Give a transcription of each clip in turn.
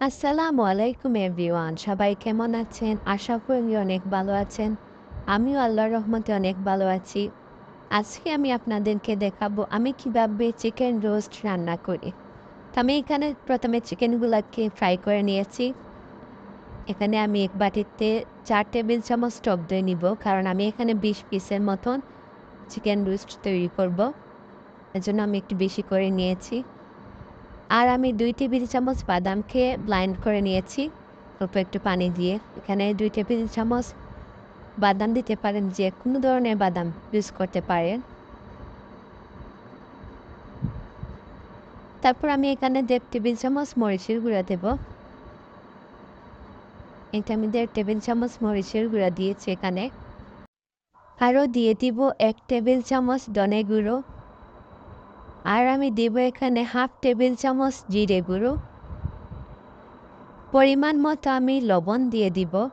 আসসালামু আলাইকুম এভরিওয়ান সবাই কেমন আছেন? আশা করি অনেক ভালো আছেন। আমিও আল্লাহর রহমতে অনেক ভালো আছি। আজকে আমি আপনাদেরকে দেখাবো আমি কীভাবে চিকেন রোস্ট রান্না করি। আমি এখানে প্রথমে চিকেনগুলোকে ফ্রাই করে নিয়েছি। এখানে আমি এক বাটিতে চার টেবিল চামচ টক দই নিব, কারণ আমি এখানে বিশ পিসের মতন চিকেন রোস্ট তৈরি করব। এজন্য আমি একটু বেশি করে নিয়েছি। আর আমি দুই টেবিল চামচ বাদামকে ব্লাইন্ড করে নিয়েছি। অল্প একটু পানি দিয়ে। এখানে দুই টেবিল চামচ বাদাম দিতে পারেন, যে কোনো ধরনের বাদাম ইউজ করতে পারেন। তারপর আমি এখানে দেড় টেবিল চামচ মরিচের গুঁড়া দেব। এটা আমি দেড় টেবিল চামচ মরিচের গুঁড়া দিয়েছি এখানে। আরও দিয়ে দিব এক টেবিল চামচ দনে গুঁড়ো। আর আমি দেব এখানে হাফ টেবিল চামচ জিরে গুঁড়ো। পরিমাণ মতো আমি লবণ দিয়ে দিব।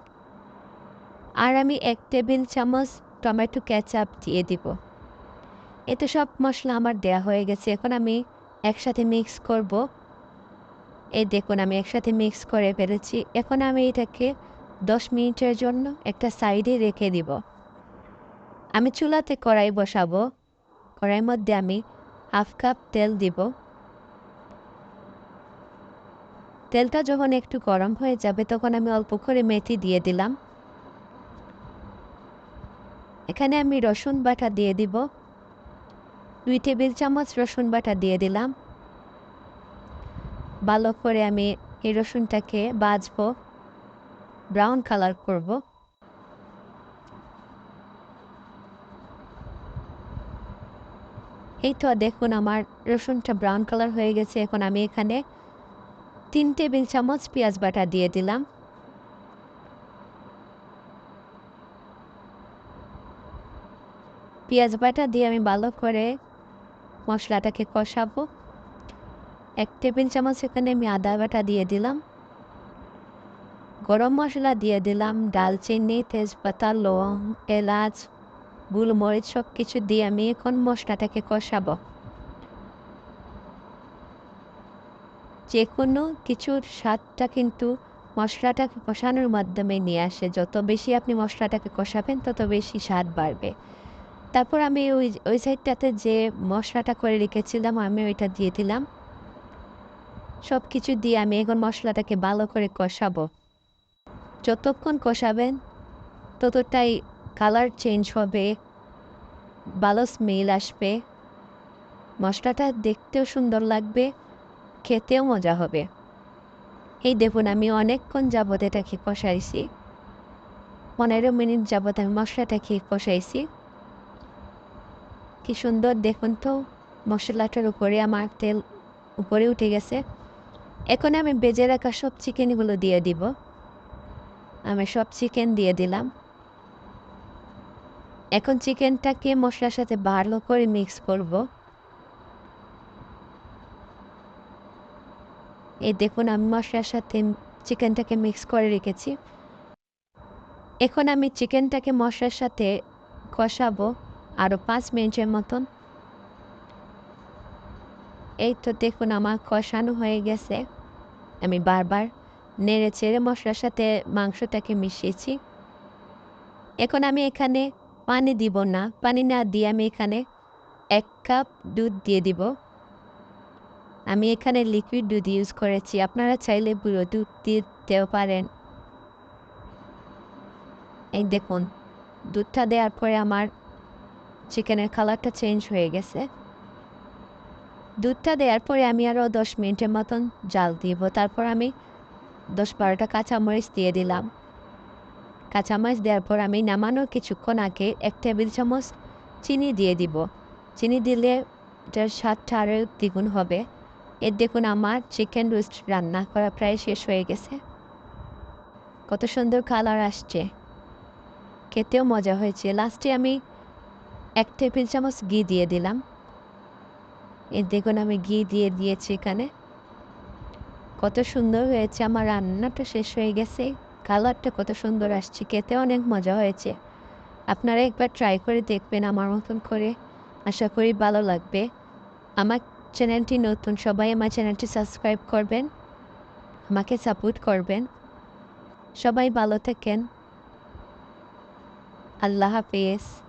আর আমি এক টেবিল চামচ টমেটো ক্যাচাপ দিয়ে দিব। এতে সব মশলা আমার দেয়া হয়ে গেছে। এখন আমি একসাথে মিক্স করব। এই দেখুন, আমি একসাথে মিক্স করে ফেলেছি। এখন আমি এটাকে দশ মিনিটের জন্য একটা সাইডে রেখে দিব। আমি চুলাতে কড়াই বসাবো। কড়াইয়ের মধ্যে আমি হাফ কাপ তেল দিব। তেলটা যখন একটু গরম হয়ে যাবে, তখন আমি অল্প করে মেথি দিয়ে দিলাম। এখানে আমি রসুন বাটা দিয়ে দিব। দুই টেবিল চামচ রসুন বাটা দিয়ে দিলাম। ভালো করে আমি এই রসুনটাকে বাজবো, ব্রাউন কালার করব। এই তো দেখুন আমার রসুনটা ব্রাউন কালার হয়ে গেছে, এখন আমি এখানে তিন টেবিল চামচ পেঁয়াজ বাটা দিয়ে দিলাম। পেঁয়াজ বাটা দিয়ে আমি ভালো করে মশলাটাকে কষাবো। এক টেবিল চামচ এখানে আমি আদা বাটা দিয়ে দিলাম। গরম মশলা দিয়ে দিলাম, ডালচিনি, তেজপাতা, লং, এলাচ গোলমরিচ সব কিছু দিয়ে আমি এখন মশলাটাকে কষাবো। যে কোনো কিছুর স্বাদটা কিন্তু মশলাটাকে কষানোর মাধ্যমে নিয়ে আসে। যত বেশি আপনি মশলাটাকে কষাবেন, তত বেশি স্বাদ বাড়বে। তারপর আমি ওই ওই সাইডটাতে যে মশলাটা করে রেখেছিলাম, আমি ওইটা দিয়ে দিলাম। সব কিছু দিয়ে আমি এখন মশলাটাকে ভালো করে কষাবো। যতক্ষণ কষাবেন, ততটাই কালার চেঞ্জ হবে ভালো স্মেল আসবে, মশলাটা দেখতেও সুন্দর লাগবে, খেতেও মজা হবে। এই দেখুন, আমি অনেকক্ষণ যাবত এটাকে কষাইছি। পনেরো মিনিট যাবত আমি মশলাটাকে কষাইছি। কি সুন্দর দেখুন তো, মশলাটার উপরে আমার তেল উপরে উঠে গেছে। এখন আমি বেজে রাখা সব চিকেনগুলো দিয়ে দিব। আমি সব চিকেন দিয়ে দিলাম। এখন চিকেনটাকে মশলার সাথে ভালো করে মিক্স করব। এই দেখুন, আমি মশলার সাথে চিকেনটাকে মিক্স করে রেখেছি। এখন আমি চিকেনটাকে মশলার সাথে কষাবো আরও পাঁচ মিনিটের মতন। এই তো দেখুন, আমার কষানো হয়ে গেছে। আমি বারবার নেড়ে চেড়ে মশলার সাথে মাংসটাকে মিশিয়েছি। এখন আমি এখানে পানি দিব না, পানি না দিয়ে আমি এখানে এক কাপ দুধ দিয়ে দিব। আমি এখানে লিকুইড দুধ ইউজ করেছি, আপনারা চাইলে বুড়ো দুধ দিতেও পারেন। এই দেখুন, দুধটা দেওয়ার পরে আমার চিকেনের কালারটা চেঞ্জ হয়ে গেছে। দুধটা দেওয়ার পরে আমি আরও দশ মিনিটের মতন জাল দিব, তারপর আমি দশ বারোটা কাঁচামরিচ দিয়ে দিলাম। কাঁচামরিচ দেওয়ার পর আমি নামানোর কিছুক্ষণ আগে এক টেবিল চামচ চিনি দিয়ে দিব। চিনি দিলে এটার স্বাদটা আরও দ্বিগুণ হবে। এর দেখুন, আমার চিকেন রোস্ট রান্না করা প্রায় শেষ হয়ে গেছে। কত সুন্দর কালার আসছে। খেতেও মজা হয়েছে। লাস্টে আমি এক টেবিল চামচ ঘি দিয়ে দিলাম। এর দেখুন, আমি ঘি দিয়ে দিয়েছি এখানে। কত সুন্দর হয়েছে। আমার রান্নাটা শেষ হয়ে গেছে। কালারটা কত সুন্দর আসছে, খেতে অনেক মজা হয়েছে। আপনারা একবার ট্রাই করে দেখবেন আমার মতন করে। আশা করি ভালো লাগবে। আমার চ্যানেলটি নতুন, সবাই আমার চ্যানেলটি সাবস্ক্রাইব করবেন। আমাকে সাপোর্ট করবেন। সবাই ভালো থাকেন। আল্লাহ হাফিজ।